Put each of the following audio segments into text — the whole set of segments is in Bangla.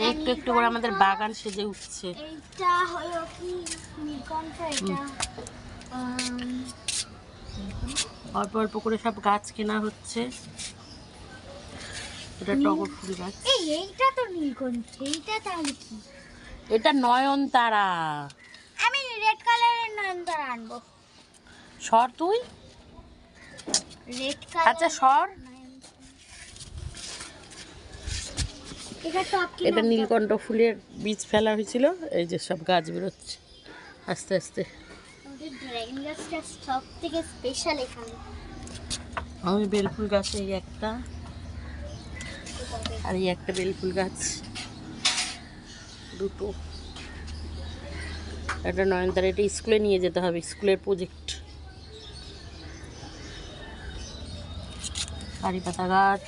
যে একটু একটু করে আমাদের বাগান সেজে উঠছে। এইটা হলো কি? নীলকণ্ঠ এটা। অল্প অল্প করে সব গাছ কেনা হচ্ছে। এটা টগর ফুল গাছ। এই এইটা তো নীলকণ্ঠ এইটা তাহলে কি? এটা নয়নতারা। আমি রেড কালারের নয়নতারা আনব। সর তুই? রেড কালার আচ্ছা সর। এটা নীলকণ্ঠ ফুলের বীজ ফেলা হয়েছিল এই যে সব গাছ বেরোচ্ছে। আস্তে আস্তে। আমি বেলফুল গাছ এই একটা আর এই একটা বেলফুল গাছ। দুটো। একটা নয়নতারা এটা স্কুলে নিয়ে যেতে হবে স্কুলের প্রজেক্ট। কারি পাতা গাছ।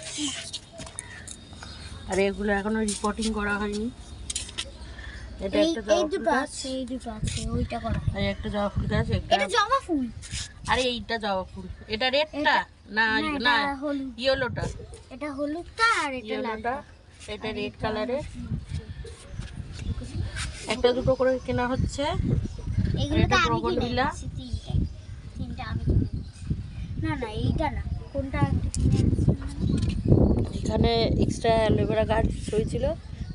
আর এগুলো এখনও রিপোর্টিং করা হয়নি। এটা একটা এই দুটো গাছ। আছে এই দুটো আছে ওইটা করা আর একটা জবা ফুল গাছ একটা এটা জবা ফুল। আরে এইটা জবা ফুল। এটা রেডটা? না না, এটা হলুদ। ইয়েলোটা। এটা হলুদটা আর এটা লালটা। এটা রেড কালারের। একটা দুটো করে কেনা হচ্ছে। এগুলো তো আমি তিনটে। তিনটে আমি কিনে না না এইটা না। কোনটা কিনে? এখানে এক্সট্রা অ্যালোভেরা গাছ হয়েছিল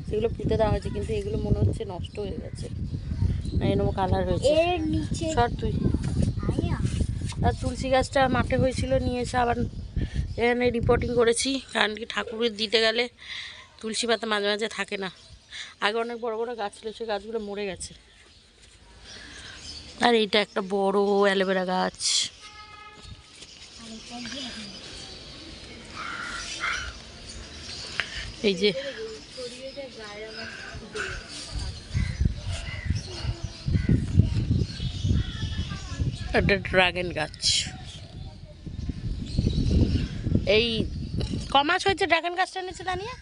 সেগুলো পুঁতে দেওয়া হয়েছে কিন্তু এগুলো মনে হচ্ছে নষ্ট হয়ে গেছে। না এরকম কালার হয়েছে সর তুই। আর তুলসী গাছটা মাঠে হয়েছিল নিয়ে এসে আবার এখানে রিপোর্টিং করেছি কারণ কি ঠাকুরের দিতে গেলে তুলসী পাতা মাঝে মাঝে থাকে না। আগে অনেক বড় বড় গাছ ছিল সেই গাছগুলো মরে গেছে। আর এইটা একটা বড় অ্যালোভেরা গাছ আর এটা দিয়ে দিই। এই যে। একটা ড্রাগন গাছ। এই ক মাস হয়েছে ড্রাগন গাছটা নিচে দাঁড়িয়ে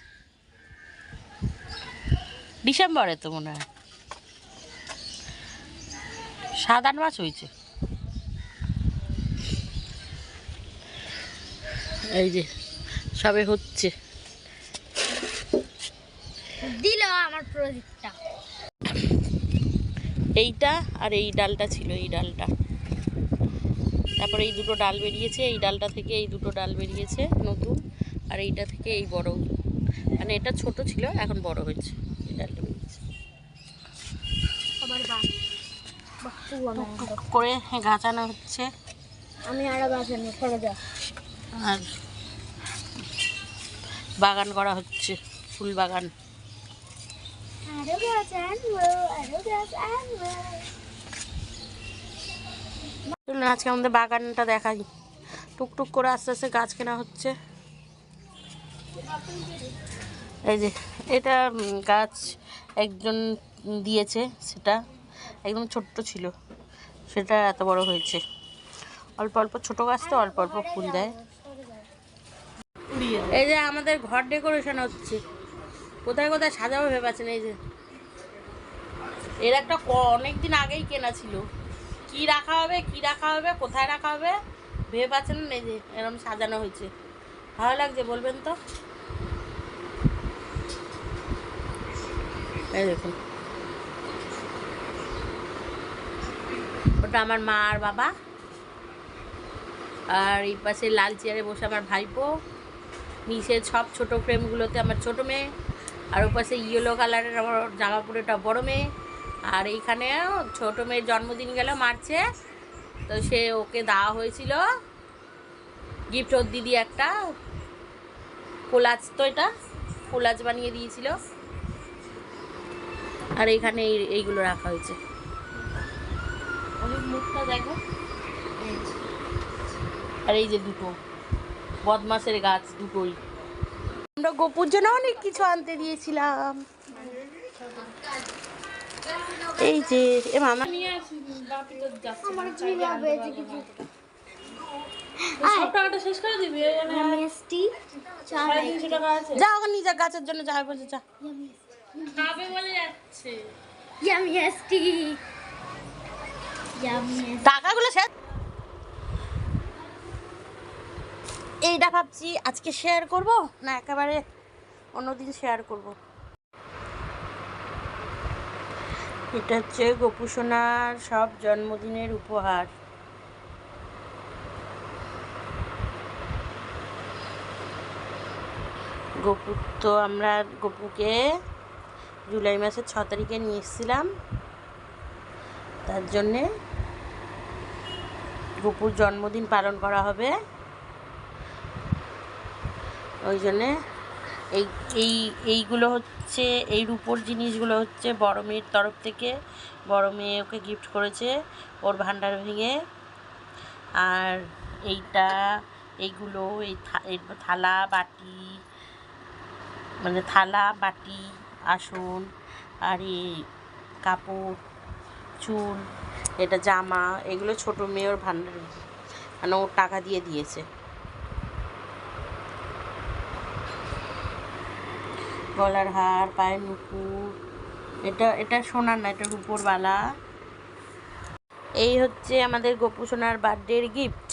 ডিসেম্বরে তো মনে হয়। সাত আট মাস হয়েছে। এই যে, সবে হচ্ছে। দিল আমার প্রজেক্টটা এইটা আর এই ডালটা ছিল এই ডালটা। তারপরে এই দুটো ডাল বেরিয়েছে এই ডালটা থেকে এই দুটো ডাল বেরিয়েছে নতুন আর এইটা থেকে এই বড়। মানে এটা ছোট ছিল এখন বড় হয়েছে এই ডালটা বেরিয়েছে। করে গাছানো হচ্ছে। আমি আর বাগান করা হচ্ছে ফুল বাগান। আনব আরও গাছ আনব চলুন, আজকে আমাদের বাগানটা দেখাই। টুকটুক করে আস্তে আস্তে গাছ কেনা হচ্ছে। এই যে, এটা গাছ একজন দিয়েছে, সেটা একদম ছোট্ট ছিল। সেটা এত বড় হয়েছে। অল্প অল্প, ছোট গাছ তো, অল্প অল্প ফুল দেয়। এই যে, আমাদের ঘর ডেকোরেশন হচ্ছে। কোথায় কোথায় সাজাবো ভেবেছেন? এই যে এর একটা অনেক দিন আগেই কেনা ছিল। কি রাখা হবে, কি রাখা হবে, কোথায় রাখা হবে ভেবে পাচ্ছেন না এই যে এরকম সাজানো হয়েছে। ভালো লাগছে, বলবেন তো? এই দেখুন। ওটা আমার মা আর বাবা। আর এই পাশে লাল চেয়ারে বসে আমার ভাইপো। নিচের সব ছোট ফ্রেমগুলোতে আমার ছোট মেয়ে। আর ওপাশে ইয়েলো কালারের আমার জামা পরেটা বড় মেয়ে। আর এইখানে ছোট মেয়ের জন্মদিন গেল মার্চে তো সে ওকে দেওয়া হয়েছিল। গিফট ওর দিদি একটা। কোলাজ তো এটা কোলাজ বানিয়ে দিয়েছিল। আর এইখানে এই- এইগুলো রাখা হয়েছে। অনেক মুখটা দেখো। আর এই যে দুটো বদমাসের গাছ দুটোই। আমরা গোপুর জন্য অনেক কিছু আনতে দিয়েছিলাম। এই যে এ মামা। যে ওখানে গাছের জন্য বলছে যা। টাকাগুলো শেষ। এইটা ভাবছি আজকে শেয়ার করব না একেবারে অন্যদিন শেয়ার করব? এটা হচ্ছে গোপুসোনার সব জন্মদিনের উপহার। গপু তো আমরা গপুকে জুলাই মাসের ছ তারিখে নিয়ে এসেছিলাম। তার জন্যে গপুর জন্মদিন পালন করা হবে। ওই জন্যে এই এই, এইগুলো হচ্ছে, এই রূপোর জিনিসগুলো হচ্ছে বড় মেয়ের তরফ থেকে। বড় মেয়ে ওকে গিফট করেছে ওর ভান্ডার ভেঙে। আর এইটা, এইগুলো, এই থালা, বাটি মানে থালা, বাটি, আসন, আর এই কাপড়, চুল, এটা জামা, এগুলো ছোটো মেয়ে ওর ভান্ডার মানে ওর টাকা দিয়ে দিয়েছে। গলার হার, পায়ের নুপুর। এটা এটা সোনার না, এটা রূপোর বালা। এই হচ্ছে আমাদের গোপু সোনার বার্থডের গিফট